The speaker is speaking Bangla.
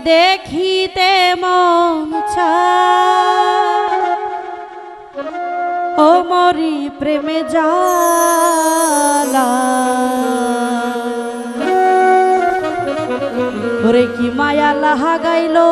দেখিতে মন ও মরি প্রেমে জালা ওরে কি মায়া লাহা গাইলো?